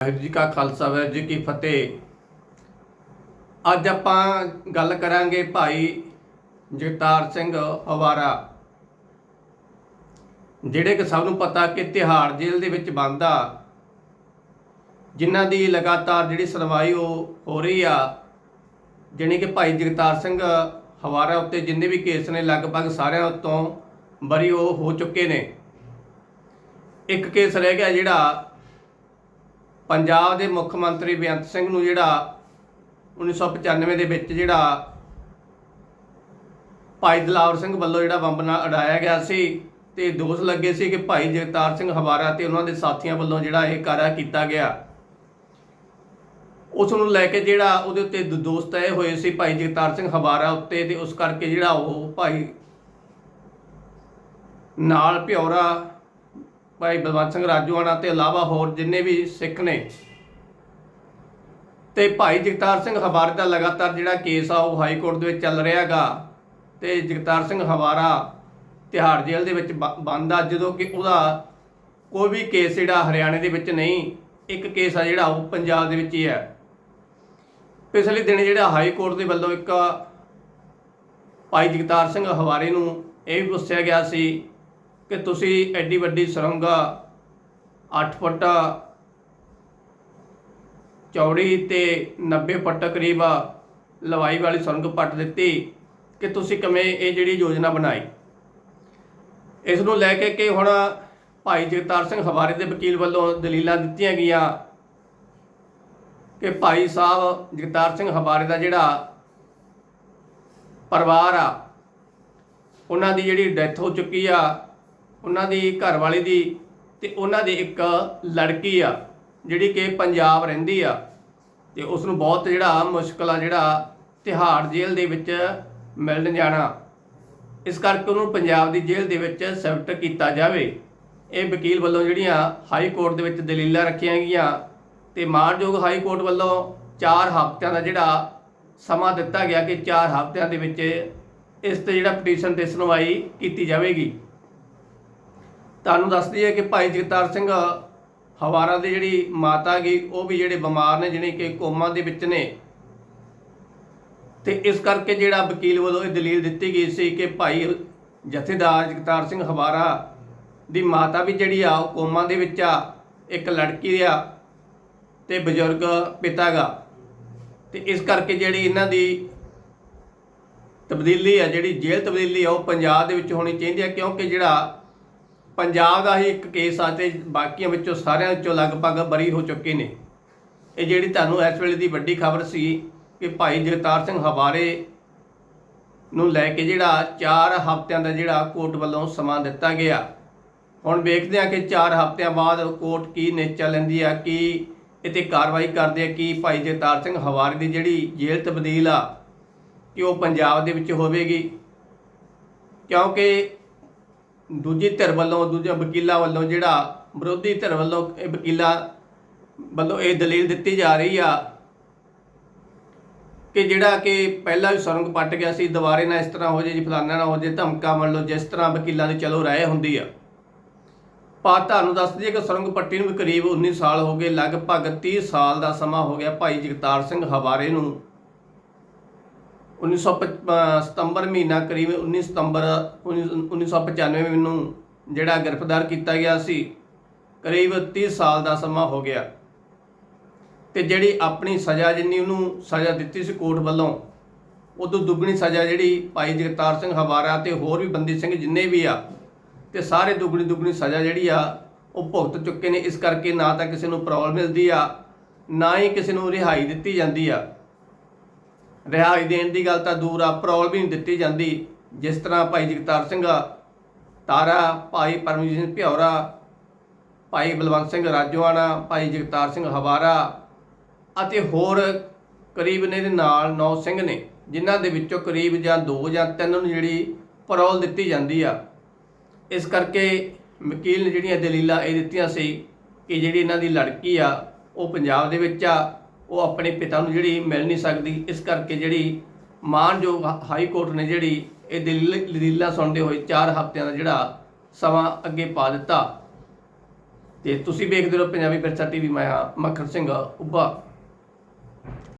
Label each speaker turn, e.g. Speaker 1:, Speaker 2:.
Speaker 1: ਵਾਹਿਗੁਰੂ ਜੀ ਕਾ ਖਾਲਸਾ, ਵਾਹਿਗੁਰੂ ਜੀ ਕੀ ਫਤਿਹ। ਅੱਜ ਆਪਾਂ ਗੱਲ ਕਰਾਂਗੇ ਭਾਈ ਜਗਤਾਰ ਸਿੰਘ ਹਵਾਰਾ ਜਿਹੜੇ ਕਿ ਸਭ ਨੂੰ ਪਤਾ ਕਿ ਤਿਹਾੜ ਜੇਲ੍ਹ ਦੇ ਵਿੱਚ ਬੰਦ ਆ, ਜਿਨ੍ਹਾਂ ਦੀ ਲਗਾਤਾਰ ਜਿਹੜੀ ਸੁਣਵਾਈ ਉਹ ਹੋ ਰਹੀ ਆ, ਜਾਣੀ ਕਿ ਭਾਈ ਜਗਤਾਰ ਸਿੰਘ ਹਵਾਰਾ ਉੱਤੇ ਜਿੰਨੇ ਵੀ ਕੇਸ ਨੇ, ਲਗਭਗ ਸਾਰਿਆਂ ਉੱਤੋਂ ਬਰੀ ਉਹ ਹੋ ਚੁੱਕੇ ਨੇ। ਇੱਕ ਕੇਸ ਰਹਿ ਗਿਆ ਜਿਹੜਾ ਪੰਜਾਬ ਦੇ ਮੁੱਖ ਮੰਤਰੀ ਬੇਅੰਤ ਸਿੰਘ ਨੂੰ ਜਿਹੜਾ 1995 ਦੇ ਵਿੱਚ ਜਿਹੜਾ ਭਾਈ ਦਲਾਵਰ ਸਿੰਘ ਵੱਲੋਂ ਜਿਹੜਾ ਬੰਬ ਨਾਲ ਉਡਾਇਆ ਗਿਆ ਸੀ ਤੇ ਦੋਸ਼ ਲੱਗੇ ਸੀ ਕਿ ਭਾਈ ਜਗਤਾਰ ਸਿੰਘ ਹਵਾਰਾ ਤੇ ਉਹਨਾਂ ਦੇ ਸਾਥੀਆਂ ਵੱਲੋਂ ਜਿਹੜਾ ਇਹ ਕਾਰਾ ਕੀਤਾ ਗਿਆ। ਉਸ ਨੂੰ ਲੈ ਕੇ ਜਿਹੜਾ ਉਹਦੇ ਉੱਤੇ ਦੋਸਤ ਦੋਸ਼ ਹੋਏ ਸੀ ਭਾਈ ਜਗਤਾਰ ਸਿੰਘ ਹਵਾਰਾ ਉੱਤੇ ਤੇ ਉਸ ਕਰਕੇ ਜਿਹੜਾ ਉਹ ਭਾਈ ਨਾਲ ਭਿਉਰਾ ਭਾਈ ਬਲਵੰਤ ਸਿੰਘ ਰਾਜੂਆਣਾ ਤੇ ਇਲਾਵਾ ਹੋਰ ਜਿੰਨੇ ਵੀ ਸਿੱਖ ਨੇ ਤੇ ਭਾਈ ਜਗਤਾਰ ਸਿੰਘ ਹਵਾਰੇ ਦਾ ਲਗਾਤਾਰ ਜਿਹੜਾ ਕੇਸ ਆ ਉਹ ਹਾਈ ਕੋਰਟ ਦੇ ਵਿੱਚ ਚੱਲ ਰਿਹਾਗਾ ਤੇ ਜਗਤਾਰ ਸਿੰਘ ਹਵਾਰਾ ਤਿਹਾੜ ਜੇਲ੍ਹ ਦੇ ਵਿੱਚ ਬੰਦ ਆ, ਜਦੋਂ ਕਿ ਉਹਦਾ ਕੋਈ ਵੀ ਕੇਸ ਜਿਹੜਾ ਹਰਿਆਣੇ ਦੇ ਵਿੱਚ ਨਹੀਂ, ਇੱਕ ਕੇਸ ਆ ਜਿਹੜਾ ਉਹ ਪੰਜਾਬ ਦੇ ਵਿੱਚ ਹੀ ਹੈ। ਪਿਛਲੇ ਦਿਨ ਜਿਹੜਾ ਹਾਈ ਕੋਰਟ ਦੇ ਵੱਲੋਂ ਇੱਕ ਭਾਈ ਜਗਤਾਰ ਸਿੰਘ ਹਵਾਰੇ ਨੂੰ ਇਹ ਵੀ ਪੁੱਛਿਆ ਗਿਆ ਸੀ ਕਿ ਤੁਸੀਂ ਐਡੀ ਵੱਡੀ ਸੁਰੰਗ 8 ਫੁੱਟ, ਚੌੜੀ ਤੇ 90 ਫੁੱਟ ਕਰੀਬ ਲਵਾਈ ਵਾਲੀ ਸੁਰੰਗ ਪੱਟ ਦਿੱਤੀ ਕਿ ਤੁਸੀਂ ਕਿਵੇਂ ਇਹ ਜਿਹੜੀ ਯੋਜਨਾ ਬਣਾਈ। ਇਸ ਨੂੰ ਲੈ ਕੇ ਕਿ ਹੁਣ ਭਾਈ ਜਗਤਾਰ ਸਿੰਘ ਹਵਾਰੇ ਦੇ ਵਕੀਲ ਵੱਲੋਂ ਦਲੀਲਾਂ ਦਿੱਤੀਆਂ ਗਈਆਂ ਕਿ ਭਾਈ ਸਾਹਿਬ ਜਗਤਾਰ ਸਿੰਘ ਹਵਾਰੇ ਦਾ ਜਿਹੜਾ ਪਰਿਵਾਰ ਆ, ਉਹਨਾਂ ਦੀ ਜਿਹੜੀ ਡੈਥ ਹੋ ਚੁੱਕੀ ਆ ਉਹਨਾਂ ਦੀ ਘਰਵਾਲੀ ਦੀ ਤੇ ਉਹਨਾਂ ਦੀ ਇੱਕ ਲੜਕੀ ਆ, ਜਿਹੜੀ ਕਿ ਪੰਜਾਬ ਰਹਿੰਦੀ ਆ। ਤੇ ਉਸ ਨੂੰ ਬਹੁਤ ਜਿਹੜਾ ਮੁਸ਼ਕਲ ਆ ਜਿਹੜਾ ਤਿਹਾੜ ਜੇਲ੍ਹ ਦੇ ਵਿੱਚ ਮਿਲਣ ਜਾਣਾ। ਇਸ ਕਰਕੇ ਉਹਨੂੰ ਪੰਜਾਬ ਦੀ ਜੇਲ੍ਹ ਦੇ ਵਿੱਚ ਸ਼ਿਫਟ ਕੀਤਾ ਜਾਵੇ। ਇਹ ਵਕੀਲ ਵੱਲੋਂ ਜਿਹੜੀਆਂ ਹਾਈ ਕੋਰਟ ਦੇ ਵਿੱਚ ਦਲੀਲਾਂ ਰੱਖੀਆਂ ਗਈਆਂ ਤੇ ਮਾਨਯੋਗ ਹਾਈ ਕੋਰਟ ਵੱਲੋਂ 4 ਹਫ਼ਤਿਆਂ ਦਾ ਜਿਹੜਾ ਸਮਾਂ ਦਿੱਤਾ ਗਿਆ ਕਿ 4 ਹਫ਼ਤਿਆਂ ਦੇ ਵਿੱਚ ਇਸ ਤੇ ਜਿਹੜਾ ਪਟੀਸ਼ਨ ਤੇ ਸੁਣਵਾਈ ਕੀਤੀ ਜਾਵੇਗੀ। ਤੁਹਾਨੂੰ ਦੱਸਦੀ ਹੈ ਕਿ ਭਾਈ ਜਗਤਾਰ ਸਿੰਘ ਹਵਾਰਾ ਦੀ ਜਿਹੜੀ ਮਾਤਾ ਗਈ ਉਹ ਵੀ ਜਿਹੜੇ ਬਿਮਾਰ ਨੇ ਜਿਹੜੇ ਕਿ ਕੋਮਾ ਦੇ ਵਿੱਚ ਨੇ। ਤੇ ਇਸ ਕਰਕੇ ਜਿਹੜਾ ਵਕੀਲ ਵੱਲੋਂ ਇਹ ਦਲੀਲ ਦਿੱਤੀ ਗਈ ਸੀ ਕਿ ਭਾਈ ਜਥੇਦਾਰ ਜਗਤਾਰ ਸਿੰਘ ਹਵਾਰਾ ਦੀ ਮਾਤਾ ਵੀ ਜਿਹੜੀ ਆ, ਉਹ ਕੋਮਾ ਦੇ ਵਿੱਚ ਆ, ਇੱਕ ਲੜਕੀ ਆ ਤੇ ਬਜ਼ੁਰਗ ਪਿਤਾ ਗਾ ਤੇ ਇਸ ਕਰਕੇ ਜਿਹੜੀ ਇਹਨਾਂ ਦੀ ਤਬਦੀਲੀ ਆ, ਜਿਹੜੀ ਜੇਲ੍ਹ ਤਬਦੀਲੀ ਆ, ਉਹ ਪੰਜਾਬ ਦੇ ਵਿੱਚ ਹੋਣੀ ਚਾਹੀਦੀ ਆ, ਕਿਉਂਕਿ ਜਿਹੜਾ ਪੰਜਾਬ ਦਾ ਹੀ ਇੱਕ ਕੇਸ ਆ ਤੇ ਬਾਕੀਆਂ ਵਿੱਚੋਂ ਸਾਰਿਆਂ ਵਿੱਚੋਂ ਲਗਭਗ ਬਰੀ ਹੋ ਚੁੱਕੇ ਨੇ। ਇਹ ਜਿਹੜੀ ਤੁਹਾਨੂੰ ਇਸ ਵੇਲੇ ਦੀ ਵੱਡੀ ਖਬਰ ਸੀ ਕਿ ਭਾਈ ਜਗਤਾਰ ਸਿੰਘ ਹਵਾਰੇ ਨੂੰ ਲੈ ਕੇ ਜਿਹੜਾ 4 ਹਫ਼ਤਿਆਂ ਦਾ ਜਿਹੜਾ ਕੋਰਟ ਵੱਲੋਂ ਸਮਾਂ ਦਿੱਤਾ ਗਿਆ। ਹੁਣ ਵੇਖਦੇ ਆ ਕਿ 4 ਹਫ਼ਤਿਆਂ ਬਾਅਦ ਕੋਰਟ ਕੀ ਨਿਸ਼ਚਾ ਲੈਂਦੀ ਆ, ਕੀ ਇਤੇ ਕਾਰਵਾਈ ਕਰਦੇ ਆ, ਕਿ ਭਾਈ ਜਗਤਾਰ ਸਿੰਘ ਹਵਾਰੇ ਦੀ ਜਿਹੜੀ ਜੇਲ੍ਹ ਤਬਦੀਲ ਆ, ਕਿ ਉਹ ਪੰਜਾਬ ਦੇ ਵਿੱਚ ਹੋਵੇਗੀ। ਕਿਉਂਕਿ ਦੂਜੀ ਧਿਰ ਵੱਲੋਂ ਦੂਜੇ ਵਕੀਲਾਂ ਵੱਲੋਂ ਜਿਹੜਾ ਵਿਰੋਧੀ ਧਿਰ ਵੱਲੋਂ ਇਹ ਵਕੀਲਾਂ ਵੱਲੋਂ ਇਹ ਦਲੀਲ ਦਿੱਤੀ ਜਾ ਰਹੀ ਆ ਕਿ ਜਿਹੜਾ ਕਿ ਪਹਿਲਾਂ ਵੀ ਸੁਰੰਗ ਪੱਟ ਗਿਆ ਸੀ, ਦੁਬਾਰੇ ਨਾ ਇਸ ਤਰ੍ਹਾਂ ਹੋ ਜੇ ਜੀ, ਫਲਾਨਾ ਨਾ ਹੋ ਜੇ, ਧਮਕਾ ਮੰਨ ਲਓ, ਜਿਸ ਤਰ੍ਹਾਂ ਵਕੀਲਾਂ ਦੀ ਚਲੋ ਰਾਏ ਹੁੰਦੀ ਆ। ਪਰ ਤੁਹਾਨੂੰ ਦੱਸ ਦਈਏ ਕਿ ਸੁਰੰਗ ਪੱਟੀ ਨੂੰ ਵੀ ਕਰੀਬ 19 ਸਾਲ ਹੋ ਗਏ, ਲਗਭਗ 30 ਸਾਲ ਦਾ ਸਮਾਂ ਹੋ ਗਿਆ ਭਾਈ ਜਗਤਾਰ ਸਿੰਘ ਹਵਾਰੇ ਨੂੰ। 1995 ਸਤੰਬਰ ਮਹੀਨਾ ਕਰੀਬ 19 ਸਤੰਬਰ 1995 ਮੈਨੂੰ ਜਿਹੜਾ ਗ੍ਰਿਫਤਾਰ ਕੀਤਾ ਗਿਆ ਸੀ, ਕਰੀਬ 30 ਸਾਲ ਦਾ ਸਮਾਂ ਹੋ ਗਿਆ। ਤੇ ਜਿਹੜੀ ਆਪਣੀ ਸਜ਼ਾ ਜਿੰਨੀ ਉਹਨੂੰ ਸਜ਼ਾ ਦਿੱਤੀ ਸੀ ਕੋਰਟ ਵੱਲੋਂ, ਉਦੋਂ ਦੁੱਗਣੀ ਸਜ਼ਾ ਜਿਹੜੀ ਭਾਈ ਜਗਤਾਰ ਸਿੰਘ ਹਵਾਰਾ ਤੇ ਹੋਰ ਵੀ ਬੰਦੀ ਸਿੰਘ ਜਿੰਨੇ ਵੀ ਆ, ਤੇ ਸਾਰੇ ਦੁੱਗਣੀ ਦੁੱਗਣੀ ਸਜ਼ਾ ਜਿਹੜੀ ਆ, ਉਹ ਭੁਗਤ ਚੁੱਕੇ ਨੇ। ਇਸ ਕਰਕੇ ਨਾ ਤਾਂ ਕਿਸੇ ਨੂੰ ਪ੍ਰੋਬਲਮ ਮਿਲਦੀ ਆ, ਨਾ ਹੀ ਕਿਸੇ ਨੂੰ ਰਿਹਾਈ ਦਿੱਤੀ ਜਾਂਦੀ ਆ। ਰਿਹਾਈ ਦੇਣ ਦੀ ਗੱਲ ਤਾਂ ਦੂਰ ਆ, ਪਰੌਲ ਵੀ ਨਹੀਂ ਦਿੱਤੀ ਜਾਂਦੀ। ਜਿਸ ਤਰ੍ਹਾਂ ਭਾਈ ਜਗਤਾਰ ਸਿੰਘ, ਤਾਰਾ, ਭਾਈ ਪਰਮਜੀਤ ਸਿੰਘ ਭਿਉਰਾ ਭਾਈ ਬਲਵੰਤ ਸਿੰਘ ਰਾਜੋਆਣਾ, ਭਾਈ ਜਗਤਾਰ ਸਿੰਘ ਹਵਾਰਾ ਅਤੇ ਹੋਰ ਕਰੀਬ ਨੇ ਦੇ ਨਾਲ ਨੌ ਸਿੰਘ ਨੇ, ਜਿਨ੍ਹਾਂ ਦੇ ਵਿੱਚੋਂ ਕਰੀਬ ਜਾਂ ਦੋ ਜਾਂ ਤਿੰਨ ਨੂੰ ਜਿਹੜੀ ਪਰੌਲ ਦਿੱਤੀ ਜਾਂਦੀ ਆ। ਇਸ ਕਰਕੇ ਵਕੀਲ ਨੇ ਜਿਹੜੀਆਂ ਦਲੀਲਾਂ ਇਹ ਦਿੱਤੀਆਂ ਸੀ ਕਿ ਜਿਹੜੀ ਇਹਨਾਂ ਦੀ ਲੜਕੀ ਆ, ਉਹ ਪੰਜਾਬ ਦੇ ਵਿੱਚ ਆ ਉਹ ਆਪਣੇ ਪਿਤਾ ਨੂੰ ਜਿਹੜੀ ਮਿਲ ਨਹੀਂ ਸਕਦੀ, ਇਸ ਕਰਕੇ ਜਿਹੜੀ ਮਾਨਯੋਗ ਹਾਈ ਕੋਰਟ ਨੇ ਜਿਹੜੀ ਇਹ ਦਲੀਲ ਦਲੀਲਾਂ ਸੁਣਦੇ ਹੋਏ 4 ਹਫ਼ਤਿਆਂ ਦਾ ਜਿਹੜਾ ਸਮਾਂ ਅੱਗੇ ਪਾ ਦਿੱਤਾ। ਤੇ ਤੁਸੀਂ ਵੇਖਦੇ ਰਹੋ ਪੰਜਾਬੀ ਵਿਰਸਾ ਟੀਵੀ, ਮੈਂ ਹਾਂ ਮੱਖਣ ਸਿੰਘ ਉੱਭਾ।